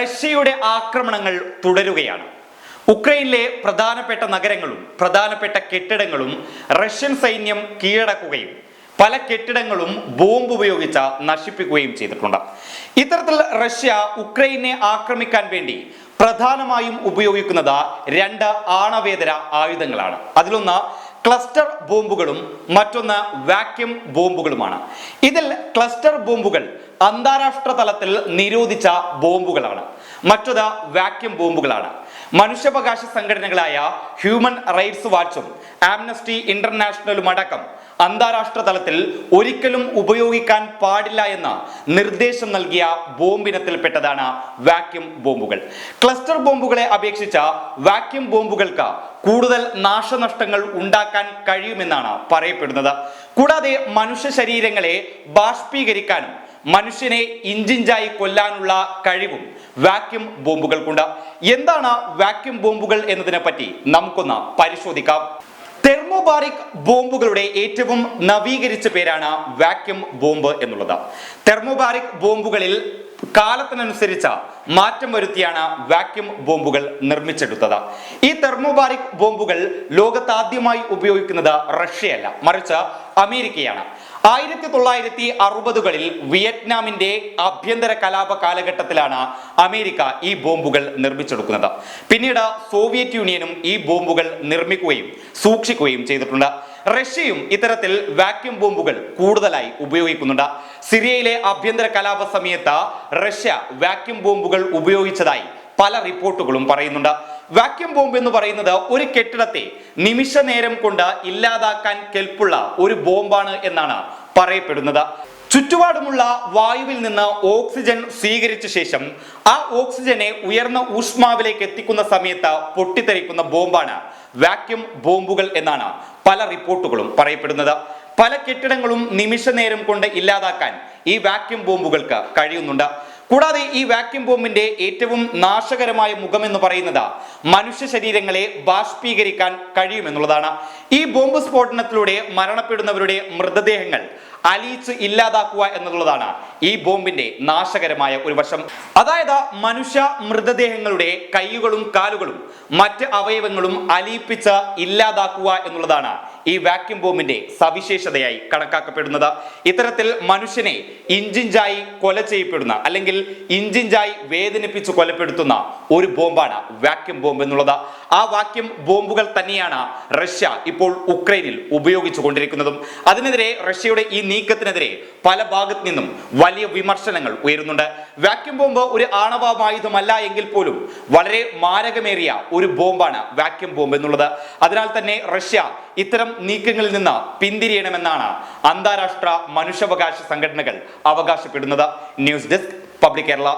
റഷ്യയുടെ ആക്രമണങ്ങൾ തുടരുകയാണ്. ഉക്രൈനിലെ പ്രധാനപ്പെട്ട നഗരങ്ങളും പ്രധാനപ്പെട്ട കെട്ടിടങ്ങളും റഷ്യൻ സൈന്യം കീഴടക്കുകയും പല കെട്ടിടങ്ങളും ബോംബ് ഉപയോഗിച്ച് നശിപ്പിക്കുകയും ചെയ്തിട്ടുണ്ട്. ഇത്തരത്തിൽ റഷ്യ ഉക്രൈനെ ആക്രമിക്കാൻ വേണ്ടി പ്രധാനമായും ഉപയോഗിക്കുന്നത് രണ്ട് ആണവേതര ആയുധങ്ങളാണ്. അതിലൊന്ന് ക്ലസ്റ്റർ ബോംബുകളും മറ്റൊന്ന് വാക്യൂം ബോംബുകളുമാണ്. ഇതിൽ ക്ലസ്റ്റർ ബോംബുകൾ അന്താരാഷ്ട്ര തലത്തിൽ നിരോധിച്ച ബോംബുകളാണ്. മറ്റൊന്ന് വാക്യൂം ബോംബുകളാണ്. മനുഷ്യാവകാശ സംഘടനകളായ ഹ്യൂമൻ റൈറ്റ്സ് വാച്ചും ആംനസ്റ്റി ഇന്റർനാഷണലും അടക്കം അന്താരാഷ്ട്ര തലത്തിൽ ഒരിക്കലും ഉപയോഗിക്കാൻ പാടില്ല എന്ന നിർദ്ദേശം നൽകിയ ബോംബിനത്തിൽപ്പെട്ടതാണ് വാക്യൂം ബോംബുകൾ. ക്ലസ്റ്റർ ബോംബുകളെ അപേക്ഷിച്ച വാക്യൂം ബോംബുകൾക്ക് കൂടുതൽ നാശനഷ്ടങ്ങൾ ഉണ്ടാക്കാൻ കഴിയുമെന്നാണ് പറയപ്പെടുന്നത്. കൂടാതെ മനുഷ്യ ശരീരങ്ങളെ ബാഷ്പീകരിക്കാനും മനുഷ്യനെ ഇഞ്ചിഞ്ചായി കൊല്ലാനുള്ള കഴിവും വാക്യൂം ബോംബുകൾക്കുണ്ട്. എന്താണ് വാക്യൂം ബോംബുകൾ എന്നതിനെ പറ്റി നമുക്കൊന്ന് പരിശോധിക്കാം. തെർമോബാറിക് ബോംബുകളുടെ ഏറ്റവും നവീകരിച്ച പേരാണ് വാക്യൂം ബോംബ് എന്നുള്ളത്. തെർമോബാറിക് ബോംബുകളിൽ കാലത്തിനനുസരിച്ച മാറ്റം വരുത്തിയാണ് വാക്യൂം ബോംബുകൾ നിർമ്മിച്ചെടുത്തത്. ഈ തെർമോബാരിക് ബോംബുകൾ ലോകത്താദ്യമായി ഉപയോഗിക്കുന്നത് റഷ്യയല്ല മറിച്ച് അമേരിക്കയാണ്. ആയിരത്തി തൊള്ളായിരത്തി അറുപതുകളിൽ വിയറ്റ്നാമിന്റെ ആഭ്യന്തര കലാപ കാലഘട്ടത്തിലാണ് അമേരിക്ക ഈ ബോംബുകൾ നിർമ്മിച്ചെടുക്കുന്നത്. പിന്നീട് സോവിയറ്റ് യൂണിയനും ഈ ബോംബുകൾ നിർമ്മിക്കുകയും സൂക്ഷിക്കുകയും ചെയ്തിട്ടുണ്ട്. റഷ്യയും ഇത്തരത്തിൽ വാക്യൂം ബോംബുകൾ കൂടുതലായി ഉപയോഗിക്കുന്നുണ്ട്. സിറിയയിലെ ആഭ്യന്തര കലാപ സമയത്ത് റഷ്യ വാക്യൂം ബോംബുകൾ ഉപയോഗിച്ചതായി പല റിപ്പോർട്ടുകളും പറയുന്നുണ്ട്. വാക്യൂം ബോംബ് എന്ന് പറയുന്നത് ഒരു കെട്ടിടത്തെ നിമിഷ നേരം കൊണ്ട് ഇല്ലാതാക്കാൻ കെൽപ്പുള്ള ഒരു ബോംബാണ് എന്നാണ് പറയപ്പെടുന്നത്. ചുറ്റുപാടുമുള്ള വായുവിൽ നിന്ന് ഓക്സിജൻ സ്വീകരിച്ച ശേഷം ആ ഓക്സിജനെ ഉയർന്ന ഊഷ്മാവിലേക്ക് എത്തിക്കുന്ന സമയത്ത് പൊട്ടിത്തെറിക്കുന്ന ബോംബാണ് വാക്യൂം ബോംബുകൾ എന്നാണ് പല റിപ്പോർട്ടുകളും പറയപ്പെടുന്നത്. പല കെട്ടിടങ്ങളും നിമിഷ നേരം കൊണ്ട് ഇല്ലാതാക്കാൻ ഈ വാക്യൂം ബോംബുകൾക്ക് കഴിയുന്നുണ്ട്. കൂടാതെ ഈ വാക്യൂം ബോംബിന്റെ ഏറ്റവും നാശകരമായ മുഖം എന്ന് പറയുന്നത് മനുഷ്യ ശരീരങ്ങളെ ബാഷ്പീകരിക്കാൻ കഴിയുമെന്നുള്ളതാണ്. ഈ ബോംബ് സ്ഫോടനത്തിലൂടെ മരണപ്പെടുന്നവരുടെ മൃതദേഹങ്ങൾ അലിയിച്ച് ഇല്ലാതാക്കുക എന്നുള്ളതാണ് ഈ ബോംബിന്റെ നാശകരമായ ഒരു വശം. അതായത് മനുഷ്യ മൃതദേഹങ്ങളുടെ കൈകളും കാലുകളും മറ്റ് അവയവങ്ങളും അലിയിപ്പിച്ച് ഇല്ലാതാക്കുക എന്നുള്ളതാണ് ഈ വാക്യൂം ബോംബിന്റെ സവിശേഷതയായി കണക്കാക്കപ്പെടുന്നത്. ഇത്തരത്തിൽ മനുഷ്യനെ ഇഞ്ചിഞ്ചായി കൊല ചെയ്യപ്പെടുന്ന അല്ലെങ്കിൽ ഇഞ്ചിഞ്ചായി വേദനിപ്പിച്ച് കൊലപ്പെടുത്തുന്ന ഒരു ബോംബാണ് വാക്യൂം ബോംബ് എന്നുള്ളത്. ആ വാക്യൂം ബോംബുകൾ തന്നെയാണ് റഷ്യ ഇപ്പോൾ ഉക്രൈനിൽ ഉപയോഗിച്ചു കൊണ്ടിരിക്കുന്നതും. അതിനെതിരെ റഷ്യയുടെ ഈ നീക്കത്തിനെതിരെ പല ഭാഗത്തു നിന്നും വലിയ വിമർശനങ്ങൾ ഉയരുന്നുണ്ട്. വാക്യൂം ബോംബ് ഒരു ആണവായുധമല്ല എങ്കിൽ പോലും വളരെ മാരകമേറിയ ഒരു ബോംബാണ് വാക്യൂം ബോംബ് എന്നുള്ളത്. അതിനാൽ തന്നെ റഷ്യ ഇത്തരം നീക്കങ്ങളിൽ നിന്ന് പിന്തിരിയണമെന്നാണ് അന്താരാഷ്ട്ര മനുഷ്യാവകാശ സംഘടനകൾ അവകാശപ്പെടുന്നത്. News desk public Kerala.